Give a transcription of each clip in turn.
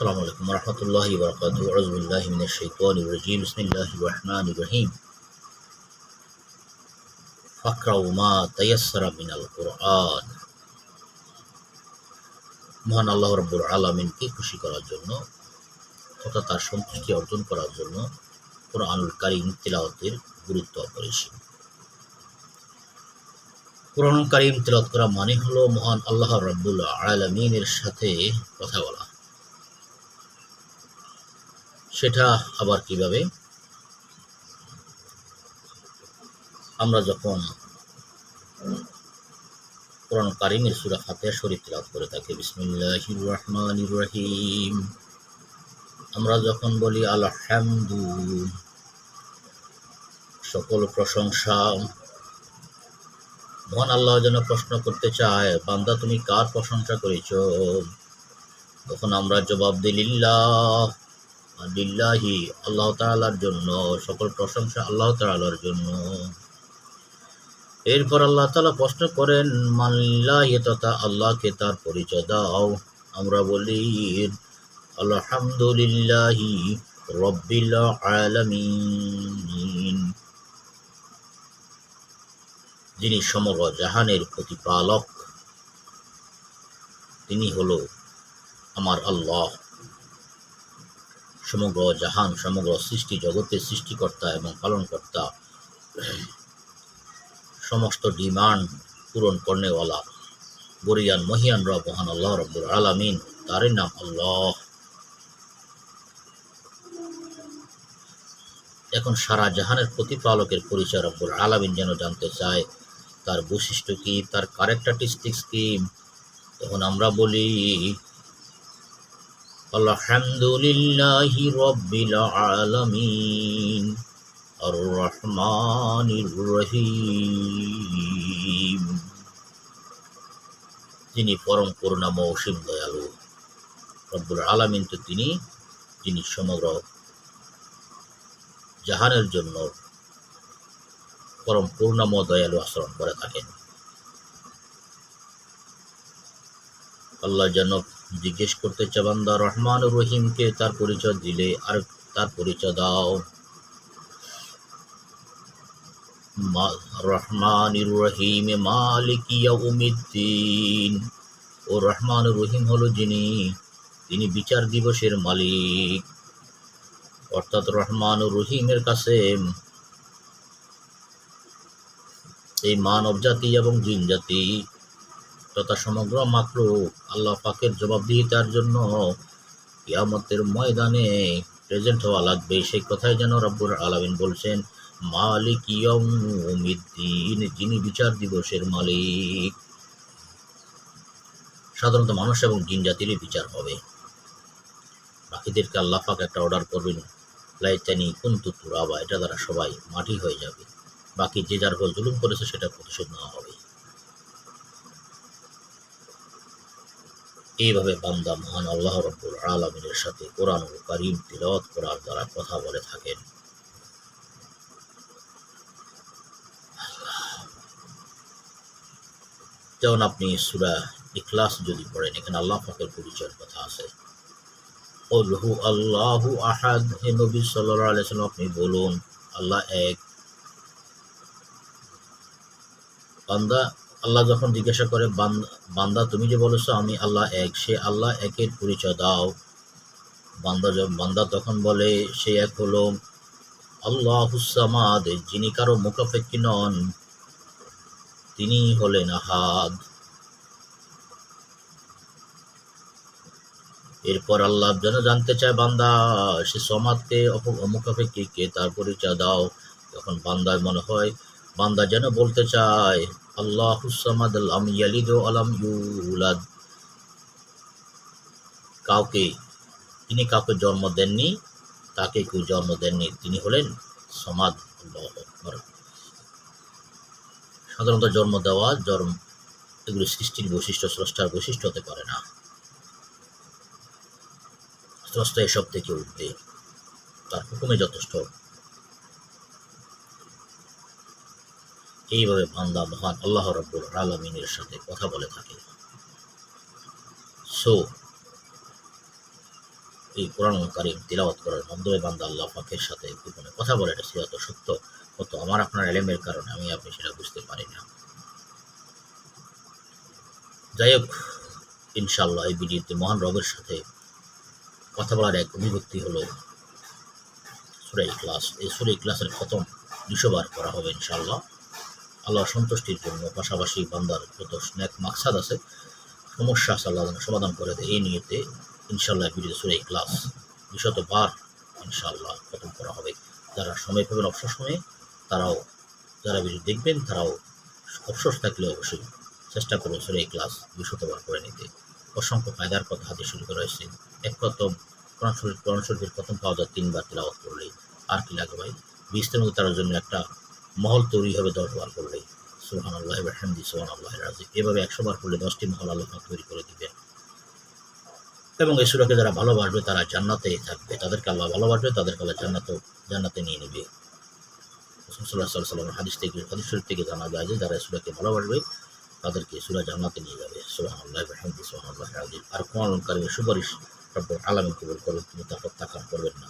السلام عليكم ورحمة الله وبركاته أعوذ بالله من الشيطان الرجيم بسم الله الرحمن الرحيم فاقرأوا ما تيسر من القرآن মহান আল্লাহ রব্বুল আলমিনকে খুশি করার জন্য তথা তার সন্তুষ্টি অর্জন করার জন্য কোরআনুল কারিম তিলাওয়াতের গুরুত্ব অপরিসীম কোরআনুল কারিম তিলাওয়াত করা মানে হলো মহান আল্লাহ রব্বুল আলমিনের সাথে কথা বলা সেটা আবার কীভাবে? আমরা যখন কোরআন কারিমের সুরা ফাতিহা শরীফ তিলাওয়াত করে থাকি, বিসমিল্লাহির রহমানির রহিম, আমরা যখন বলি আলহামদু, সকল প্রশংসা, মহান আল্লাহ যেন প্রশ্ন করতে চায়, বান্দা তুমি কার প্রশংসা করেছ? তখন আমরা জবাব দিই লিল্লাহ আল্লাহ তাআলার জন্য, সকল প্রশংসা আল্লাহ তাআলার জন্য। এরপর আল্লাহ তালা প্রশ্ন করেন মাল্লাহি তথা আল্লাহকে তার পরিচয় দাও। আমরা বলি, আলহামদুলিল্লাহি রব্বিল আলামিন। যিনি সমগ্র জাহানের প্রতিপালক, তিনি হলো আমার আল্লাহ। সমগ্র জাহান, সমগ্র সৃষ্টি জগতের সৃষ্টিকর্তা এবং পালনকর্তা, সমস্ত ডিমান্ড পূরণ করনেওয়ালা, বরিয়ান মহিয়ান রব মহান আল্লাহ রব্বুল আলামিন, তারই নাম আল্লাহ। এখন সারা জাহানের প্রতিপালকের পরিচয় রব্বুল আলামিন যেন জানতে চায়, তার বৈশিষ্ট্য কি, তার ক্যারেক্টারিস্টিক্স কি? তখন আমরা বলি আলামিন আর রহমানির রহিম। যিনি পরম করুণাম অসীম দয়ালু, রব্বুল আলামিন তো তিনি, যিনি সমগ্র জাহানের জন্য পরম পূর্ণাম দয়ালু আচরণ করে থাকেন। আল্লাহ যেন জিজ্ঞেস করতে চাবান্দা রহমান রহিমকে তার পরিচয় দিলে আর তার পরিচয় দাও। রহমান রহিম মালিক ইয়াউমিদ্দিন। ও রহমান রহিম হলো যিনি, তিনি বিচার দিবসের মালিক। অর্থাৎ রহমান রহিমের কাছে এই মানব জাতি এবং জিন জাতি তথা সমগ্র মাত্র আল্লাহ পাকের জবাবদিহিতার জন্য ইয়ামতের ময়দানে প্রেজেন্ট হওয়া লাগবে। সেই কথাই যেন রব্বুর আলামিন বলছেন, মালিক ইয়মিদ্দিন যিনি বিচার দিবসের মালিক। সাধারণত মানুষ এবং জিন জাতিরই বিচার হবে। বাকিদেরকে আল্লাহ পাক একটা অর্ডার করবেন, লাইতানি কুন্তু তুরাবা, এটা দ্বারা সবাই মাটি হয়ে যাবে। বাকি যে যার উপর জুলুম করেছে, সেটা প্রতিশোধ নেওয়া হবে। এইভাবে বান্দা মহান আল্লাহ রব্বুল আলমিনের সাথে কোরআন কারিম তিলওয়াত করার দ্বারা কথা বলে থাকেন। যেমন আপনি সুরা ইখলাস যদি পড়েন, এখানে আল্লাহ ফাকের পরিচয়ের কথা আছে। ওলহু আল্লাহু আহাদ, হে নবী সাল্লাহ আলাইসাল্লাম আপনি বলুন, আল্লাহ এক। বান্দা আল্লাহ যখন জিজ্ঞাসা করে বান্দা, তুমি যে বলেছ আমি আল্লাহ এক, সে আল্লাহ একের পরিচয় দাও। বান্দা বান্দা তখন বলে, সে এক হলো আল্লাহ হুসামাদ যিনি কারও মুখাপেক্ষী নন। তিনি হলেন আহাদ। এরপর আল্লাহ যেন জানতে চায়, বান্দা, সে সমাদকে মুখাপেক্ষী, কে তার পরিচয় দাও? তখন বান্দায় মনে হয়, বান্দা যেন বলতে চায় ইউলাদ। কাউকে, তিনি কাউকে জন্ম দেননি, তাকে কেউ জন্ম দেননি, তিনি হলেন সমাদ সাধারণত জন্ম দেওয়া, জন্ম, এগুলি সৃষ্টির বৈশিষ্ট্য, স্রষ্টার বৈশিষ্ট্য হতে পারে না। স্রষ্টা এসব থেকে উঠবে, তার হুকুমে যথেষ্ট। এইভাবে বান্দা মহান আল্লাহ রব্বুল আলমিনের সাথে কথা বলে থাকে। সো এই কোরআন কারিম তিলাওয়াত করার মাধ্যমে বান্দা আল্লাহ পাকের সাথে গোপনে কথা বলে, এটা সিরাত সত্য। হতো আমার আপনার এলেমের কারণে আমি আপনি সেটা বুঝতে পারি না। যাই হোক ইনশাল্লাহ এই ভিডিওতে মহান রবের সাথে কথা বলার এক অভিভক্তি হলো সুরে ক্লাস এই সুরে ক্লাসের খতম দুশোবার করা হবে ইনশাল্লাহ আল্লাহ সন্তুষ্টির জন্য পাশাপাশি বান্দার যত স্ন্যাক মাকসাদ আছে। সমস্যা আছে, আল্লাহ সমাধান করে দেয়। এই নিয়েতে ইনশাল্লাহ ভিডিও সুরে ক্লাস বিশত বার ইনশাল্লাহ খতম করা হবে। যারা সময় পাবেন অবসর সময়ে, তারাও যারা ভিডিও দেখবেন, তারাও অবসর থাকলে অবশ্যই চেষ্টা করব সুরে ক্লাস বিশতবার করে নিতে। অসংখ্য ফায়দার কথা হাতে শুরু করা হয়েছে। এক প্রথম কোরআন শরীফ, কোরআন শরীফের প্রথম পাওয়া যায় তিনবার তেলাওয়াত করলেই। আর কি লাগে ভাই? মধ্যে তার জন্য একটা মহল তৈরি হবে দশ বার করলেই সুহান আল্লাহ হামদি সোহান আল্লাহ রাজি। এভাবে একশো বার করলে দশটি মহল আল্লাহ তৈরি করে দিবেন এবং এই সুরাকে যারা ভালোবাসবে, তারা জান্নাতে থাকবে। তাদেরকে আল্লাহ ভালোবাসবে, তাদেরকে আল্লাহ জান্নাত জান্নাতে নিয়ে নেবে। সাল্লামের হাদিস থেকে, হাদিস শরীফ থেকে জানা যায় যে, যারা সুরাকে ভালোবাসবে, তাদেরকে সুরা জান্নাতে নিয়ে যাবে। সোহান আল্লাহ হামদি সোহান আল্লাহ রাজি। আর কোরআন কারিমের সুপারিশ আলামিন কবুল করবেন, তিনি তা প্রত্যাখ্যান করবেন না।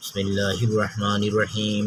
বিসমিল্লাহির রহমানির রহিম।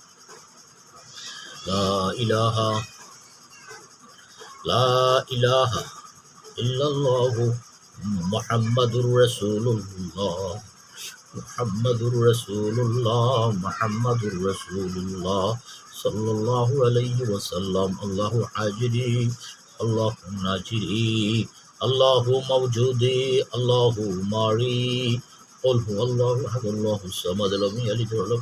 لا إله. لا إله إلا الله. محمد رسول الله محمد رسول الله محمد رسول الله صلى الله عليه وسلم. الله حاجري الله ناجري الله موجودي. الله ماري. قل هو الله أحد. الله الصمد لم يلد ولم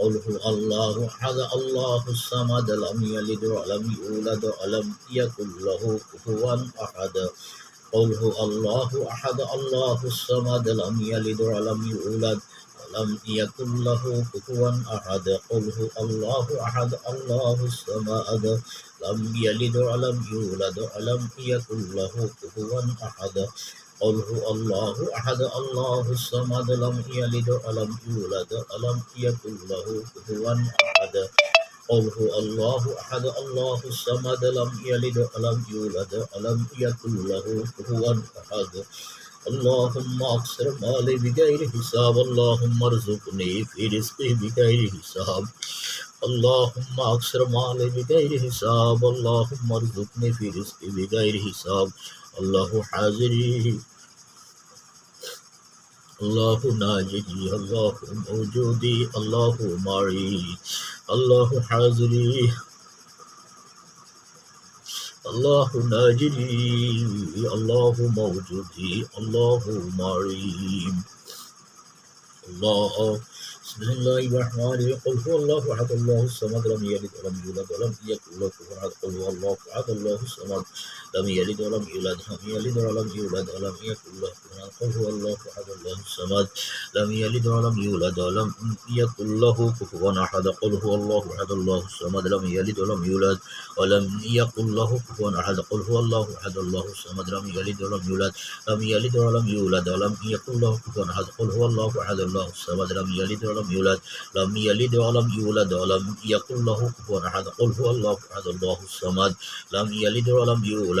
قل هو الله أحد الله الصمد لم يلد ولم يولد ولم يكن له كفوا أحد قل هو الله أحد الله الصمد لم يلد ولم يولد ولم يكن له كفوا أحد قل هو الله أحد الله الصمد لم يلد ولم يولد ولم يكن له كفوا أحد قل هو الله. أحد الله الصمد لم يلد ولم يولد ولم يكن له كفوا أحد. قل هو الله. أحد الله الصمد لم يلد ولم يولد ولم يكن له كفوا أحد. اللهم أكثر مالي بغير حساب. اللهم ارزقني في رزقي بغير حساب. اللهم أكثر مالي بغير حساب. اللهم ارزقني في رزقي بغير حساب. الله حاضري. الله ناجدي الله موجودي الله معي الله حاضري الله ناجدي الله موجودي الله معي الله بسم الله الرحمن الرحيم قل هو الله احد الله الصمد لم يلد ولم يولد ولم يكن له كفوا احد قل هو الله احد الله الصمد لم يلد ولم يولد لم يلد ولم يولد ولم يكن له كفوا احد هو الله أحد الله الصمد. لم يلد ولم يولد ولم يكن له كفوا أحد قل هو الله أحد الله الصمد. لم يلد ولم يولد ولم يكن له كفوا أحد قل هو الله أحد الله الصمد. لم يلد ولم يولد لم يلد ولم يولد ولم يكن له كفوا أحد قل هو الله أحد الله الصمد. لم يلد ولم يولد لم يلد ولم يولد ولم يكن له كفوا أحد قل هو الله أحد الله الصمد. لم يلد ولم يولد